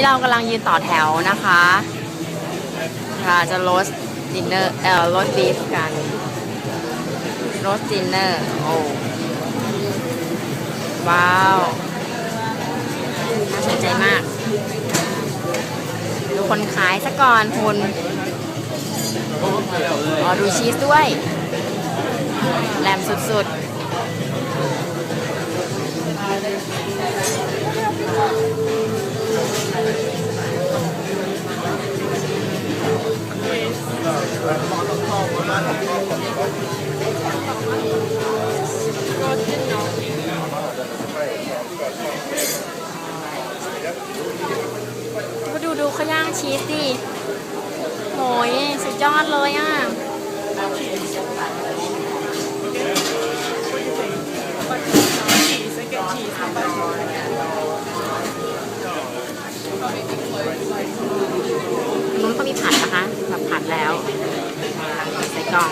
นี่เรากำลังยืนต่อแถวนะคะค่ะจะโรสดินเนอร์เอ่อโรสบีฟกันโรสดินเนอร์โอ้ว้าวน่าสนใจมาก ดูคนขายซะก่อนคุณอ๋อดูชีสด้วยแหลมสุดๆ ก็ดูดูเขาย่างชีสดิโหยสุดยอดเลยอะนู้นก็มีผัดนะคะแบบผัดแล้ว ดอง